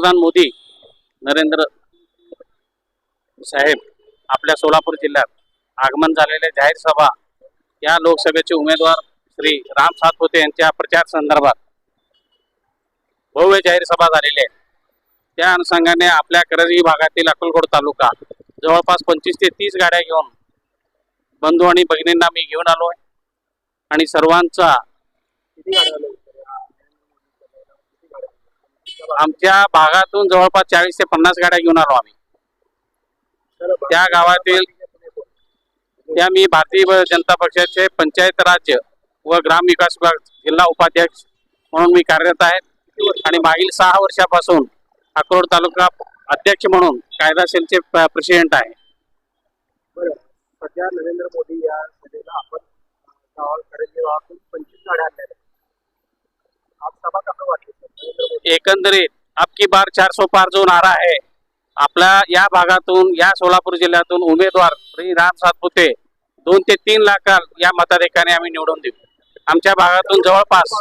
पंतप्रधान मोदी नरेंद्र साहेब आपल्या सोलापूर जिल्ह्यात आगमन झालेल्या जाहीर सभा या लोकसभेचे उमेदवार श्री राम सातपुते यांच्या प्रचार संदर्भात भव्य जाहीर सभा झालेली आहे. त्या अनुषंगाने आपल्या करजी भागातील अक्कलकोट तालुका जवळपास पंचवीस ते तीस गाड्या घेऊन बंधू आणि भगिनींना मी घेऊन आलोय. आणि सर्वांचा आमच्या भागातून जवळपास चाळीस ते पन्नास गाड्या घेऊन आलो आम्ही. त्या गावातील त्या मी भारतीय जनता पक्षाचे पंचायत राज्य व ग्राम विकास विभाग जिल्हा उपाध्यक्ष म्हणून मी कार्यरत आहे. आणि मागील सहा वर्षापासून अक्रोड तालुका अध्यक्ष म्हणून कायदा सेलचे प्रेसिडेंट आहे. सध्या नरेंद्र मोदी या सभेला आपण पंचवीस गाड्या आणल्या. आज सभा कसं वाटली? एकंदरीत अबकी बार चार सौ पार जो नारा आहे आपल्या या भागातून या सोलापूर जिल्ह्यातून उमेदवार श्री राम सातपुते दोन ते तीन लाख या मताधिकाने आम्ही निवडून देऊ. आमच्या भागातून जवळपास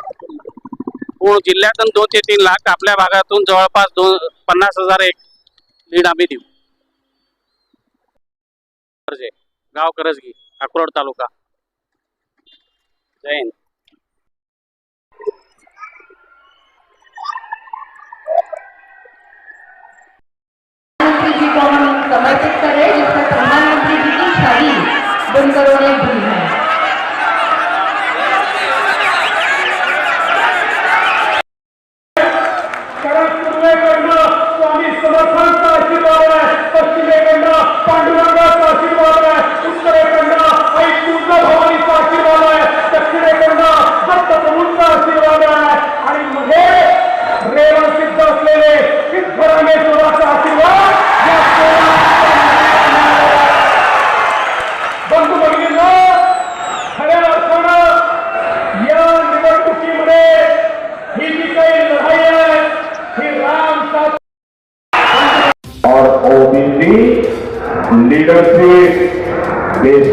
जिल्ह्यातून दोन ते तीन लाख आपल्या भागातून जवळपास दोन पन्नास हजार एक लीड आम्ही देऊ. गाव करजगी अक्रोड तालुका. जय हिंद.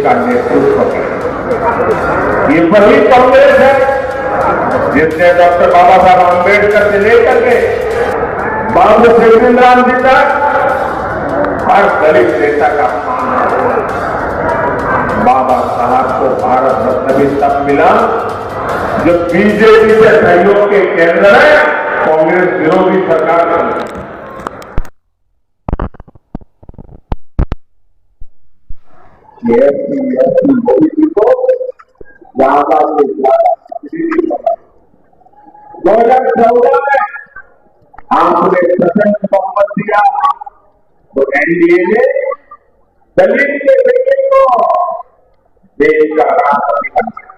का नेतृत्व ये वही कांग्रेस है जिसने डॉक्टर बाबा साहब आम्बेडकर से लेकर के बाबू जगजीवन राम जी तक हर दलित नेता का मान बाबा साहब को भारत रत्न भी तब मिला जब बीजेपी से सहयोग के केंद्र में कांग्रेस विरोधी सरकार ऐसी ओबीसी को दो हज़ार चौदह में आपने प्रचंड बहुमत दिया तो एनडीए ने दलित के बेटे को देश का राष्ट्रपति बनाया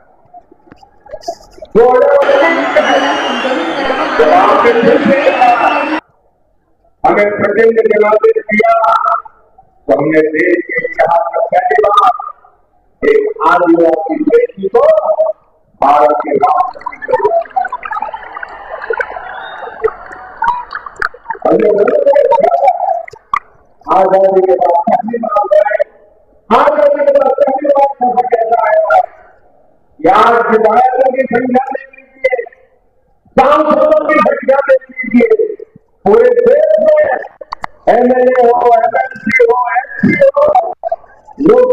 दो आपके देश हमें प्रचंड जनादेश दिया तो हमने देश के इतिहास में पहली बार, एक आदिवासी बेटी को भारत के राष्ट्रपति आज़ादी के बाद पहली बार आज़ादी के बाद पहली बार सभा कहता है यहाँ विधायकों की संख्या देख लीजिए सांसदों की संख्या देख लीजिए पूरे देश में एमएलए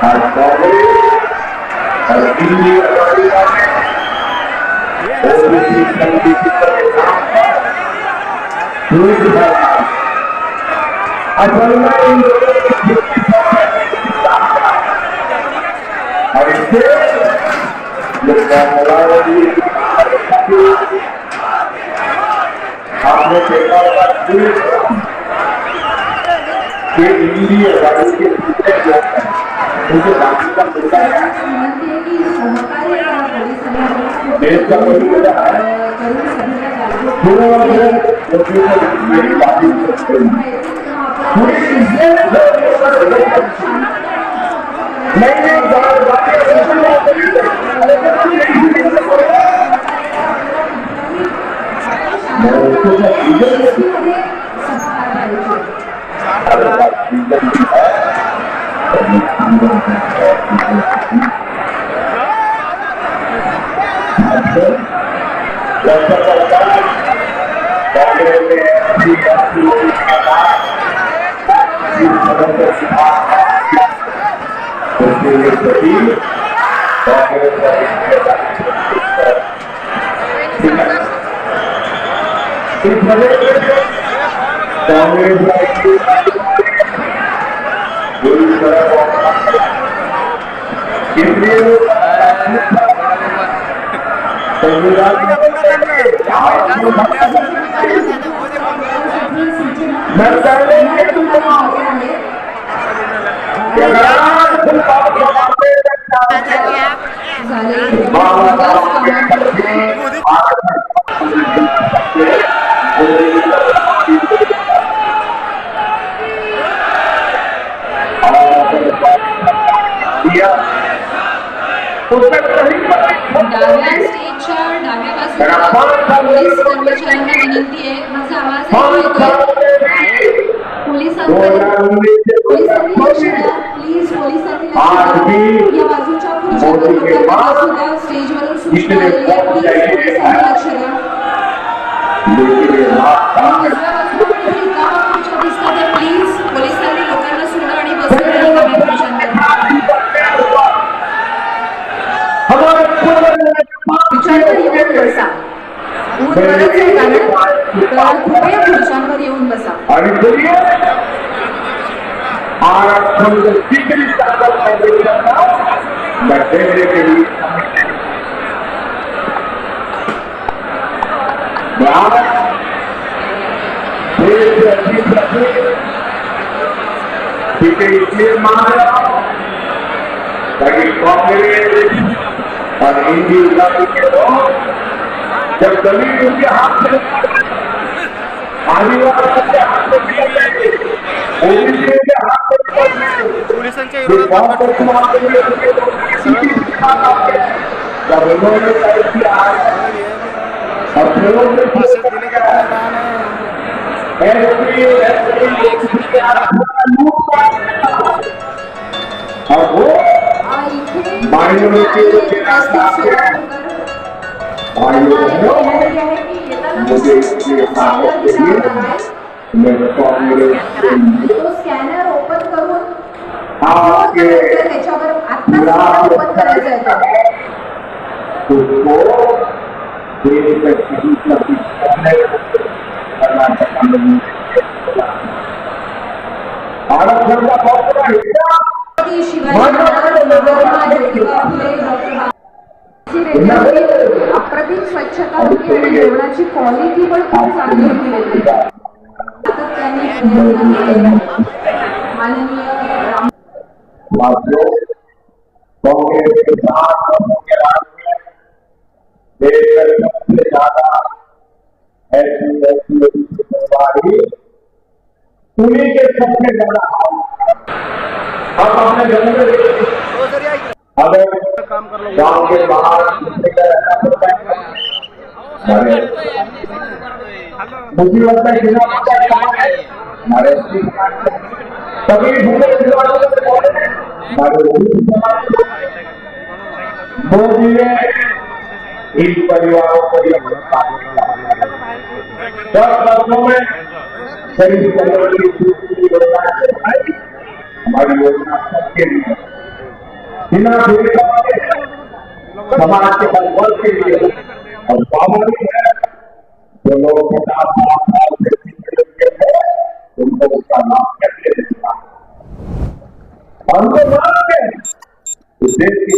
आज कांग्रेस और दिल्ली ओबीसी संगीत के असल में इन लोगों की है। और इससे आपने देखा होगा कि इंडिया गाड़ी के पीछे जो है देश का कोई पूरा राजनीति में बाधित करते हैं पूरी नहीं नहीं बात बातें कांग्रेस में ऐसी ऐसी लोगों के बाद जिस तरह से सुधार उसके लिए सभी कांग्रेस का ठीक है इस वजह से कांग्रेस का पूरी तरह इसलिए मैं पहले ही उसमें सही डाव्या स्टेजच्या डाव्या बाजूला पोलीस कर्मचाऱ्यांना विनंती आहे. माझा आवाज़ प्लीज़ पोलिसांनी या बाजूच्या द्या स्टेजवरून सूचना आलेली आहे. प्लीज़ लक्ष द्या. खुर्च्यांवर येऊन बसा। ऊन बरंच आहे कारण तर कृपया खुर्च्यांवर येऊन बसा आणि बोलिए आरक्षण को कितनी ताकत है देगा मैं देने के लिए मैं देश से अजीत रखे इसलिए मान रहा ताकि कांग्रेस और हिंदी जाति के लोग जब ज़मीन उनके हाथ में आदिवासी के हाथ में जाएगी ओबीसी के हाथ जाएगी पोलिसांच्या विरोधात के लोग भाषण देने का है और वो को देना चाहते हैं भाइयों बहनों मुझे इसलिए ताकत चाहिए मैं कांग्रेस तो स्कॅनर ओपन करून आपके त्याच्यावर आता ओपन करायचं आहे. उसको देश में किसी का कर्नाटक में आरक्षण का बहुत बड़ा हिस्सा छत्रपती शिवाजी अप्रतिम स्वच्छता होती आणि जेवणाची क्वालिटी पण खूप चांगली होती. सातत्याने माननीय ज़्यादा ऐसी ऐसी उम्मीदवारी उन्हीं के सबसे ज़्यादा अब हमने जम्मू में देखी, हो जरी ऐक अगर गाँव के बाहर का रहना है है? हमारे कभी भूखे खिलवाड़ों से बोले हमारे वो भी समाज। के मोदी ने इन परिवारों को दस वर्षों में गरीब परिवार की हमारी योजना सबके लिए बिना भेदभाव के समाज के वर्ग के लिए और स्वाभाविक है, जो लोग पचास साठ साल उनको उसका लाभ कैसे मिलता हम तो मानते हैं। देश की